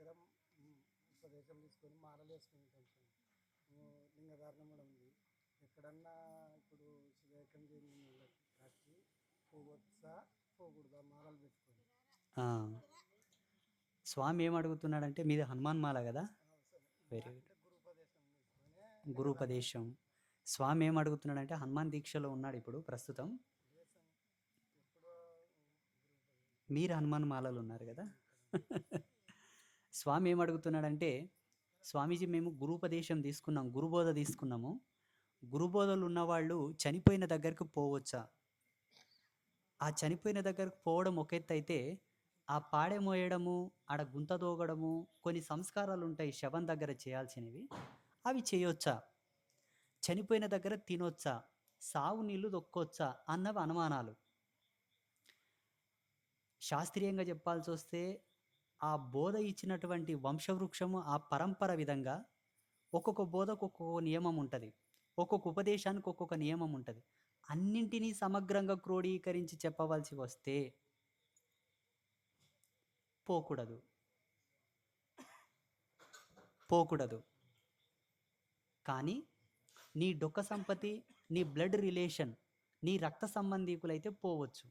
దగ్గర ఉపదేశం తీసుకొని మాలలు వేసుకుని కొంచెం లింగధారణ కూడా ఉంది. ఎక్కడన్నా ఇప్పుడు శివేకం చేయని కాకి పోవచ్చా? పోకూడదా? మాలలు పెట్టుకొని. స్వామి ఏం అడుగుతున్నాడంటే మీది హనుమాన్ మాల కదా? వెరీ గుడ్ గురుపదేశం స్వామి ఏం అడుగుతున్నాడంటే హనుమాన్ దీక్షలో ఉన్నాడు ఇప్పుడు ప్రస్తుతం. మీరు హనుమాన్ మాలలు ఉన్నారు కదా? స్వామి ఏం అడుగుతున్నాడంటే స్వామీజీ మేము గురుపదేశం తీసుకున్నాం గురుబోధ తీసుకున్నాము. గురుబోధలు ఉన్నవాళ్ళు చనిపోయిన దగ్గరకు పోవచ్చా? ఆ చనిపోయిన దగ్గరకు పోవడం ఒక ఎత్తు అయితే ఆ పాడె మోయడము ఆడ గుంత దోగడము కొన్ని సంస్కారాలు ఉంటాయి శవం దగ్గర చేయాల్సినవి అవి చేయొచ్చా? చనిపోయిన దగ్గర తినొచ్చా? సాగు నీళ్ళు దొక్కొచ్చా అన్నవి అనుమానాలు. శాస్త్రీయంగా చెప్పాల్సి వస్తే ఆ బోధ ఇచ్చినటువంటి వంశవృక్షము ఆ పరంపర విధంగా ఒక్కొక్క బోధకు ఒక్కొక్క నియమం ఉంటుంది. ఒక్కొక్క ఉపదేశానికి ఒక్కొక్క నియమం ఉంటుంది. అన్నింటినీ సమగ్రంగా క్రోడీకరించి చెప్పవలసి వస్తే పోకూడదు. పోకూడదు. కానీ నీ డొక్క సంపత్తి నీ బ్లడ్ రిలేషన్ నీ రక్త సంబంధీకులైతే పోవచ్చు.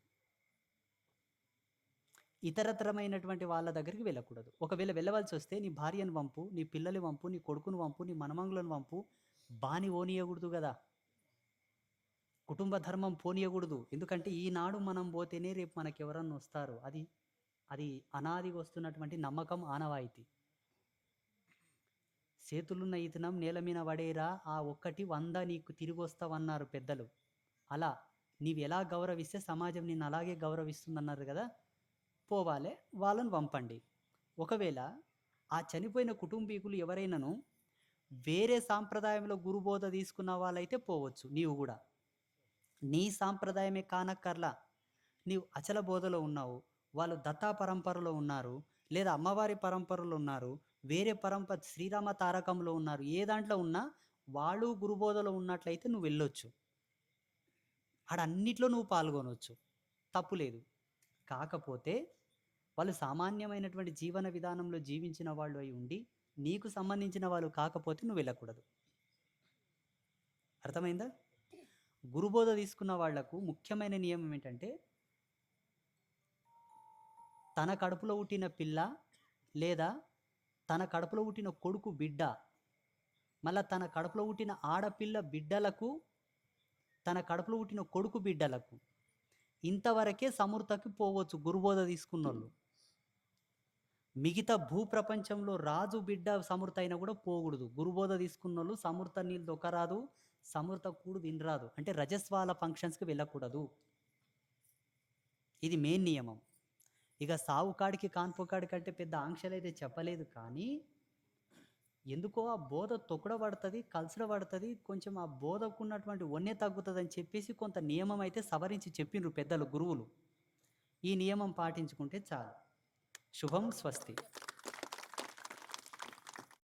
ఇతరతరమైనటువంటి వాళ్ళ దగ్గరికి వెళ్ళకూడదు. ఒకవేళ వెళ్ళవలసి వస్తే నీ భార్యను వంపు నీ పిల్లలు వంపు నీ కొడుకును వంపు నీ మనమంగులను వంపు బాని ఓనియకూడదు కదా. కుటుంబ ధర్మం పోనీయకూడదు. ఎందుకంటే ఈనాడు మనం పోతేనే రేపు మనకి ఎవరన్నా వస్తారు. అది అది అనాదిగా వస్తున్నటువంటి నమ్మకం ఆనవాయితీ. చేతులున్న ఇతనం నేల మీద పడేరా ఆ ఒక్కటి వంద నీకు తిరిగి వస్తావన్నారు పెద్దలు. అలా నీవు ఎలా గౌరవిస్తే సమాజం నిన్ను అలాగే గౌరవిస్తుందన్నారు కదా. పోవాలే వాళ్ళని పంపండి. ఒకవేళ ఆ చనిపోయిన కుటుంబీకులు ఎవరైనాను వేరే సాంప్రదాయంలో గురుబోధ తీసుకున్న వాళ్ళైతే పోవచ్చు నీవు కూడా. నీ సాంప్రదాయమే కానక్కర్లా. నీవు అచల బోధలో ఉన్నావు వాళ్ళు దత్తా పరంపరలో ఉన్నారు లేదా అమ్మవారి పరంపరలో ఉన్నారు వేరే పరంపర శ్రీరామ తారకంలో ఉన్నారు ఏ దాంట్లో ఉన్నా వాళ్ళు గురుబోధలో ఉన్నట్లయితే నువ్వు వెళ్ళొచ్చు. ఆడన్నిట్లో నువ్వు పాల్గొనవచ్చు తప్పు లేదు. కాకపోతే వాళ్ళు సామాన్యమైనటువంటి జీవన విధానంలో జీవించిన వాళ్ళు అయి ఉండి నీకు సంబంధించిన వాళ్ళు కాకపోతే నువ్వు వెళ్ళకూడదు. అర్థమైందా? గురుబోధ తీసుకున్న వాళ్ళకు ముఖ్యమైన నియమం ఏంటంటే తన కడుపులో పుట్టిన పిల్ల లేదా తన కడుపులో పుట్టిన కొడుకు బిడ్డ మళ్ళా తన కడుపులో పుట్టిన ఆడపిల్ల బిడ్డలకు తన కడుపులో పుట్టిన కొడుకు బిడ్డలకు ఇంతవరకే సమృద్ధకి పోవచ్చు గురుబోధ తీసుకున్న వాళ్ళు మిగతా భూప్రపంచంలో రాజు బిడ్డ సమృత అయినా కూడా పోకూడదు. గురుబోధ తీసుకున్న వాళ్ళు సమృత నీళ్ళు దొక్కరాదు సమృత కూడు వినరాదు అంటే రజస్వాల ఫంక్షన్స్కి వెళ్ళకూడదు. ఇది మెయిన్ నియమం. ఇక సావు కాడికి కాన్పు కాడికి పెద్ద ఆంక్షలు అయితే చెప్పలేదు కానీ ఎందుకో ఆ బోధ తొక్కడబడుతుంది కలసడబడుతుంది కొంచెం ఆ బోధకు ఉన్నటువంటి వన్నె తగ్గుతుంది అని చెప్పేసి కొంత నియమం అయితే సవరించి చెప్పిండ్రు పెద్దలు గురువులు. ఈ నియమం పాటించుకుంటే చాలు. शुभम स्वस्ति।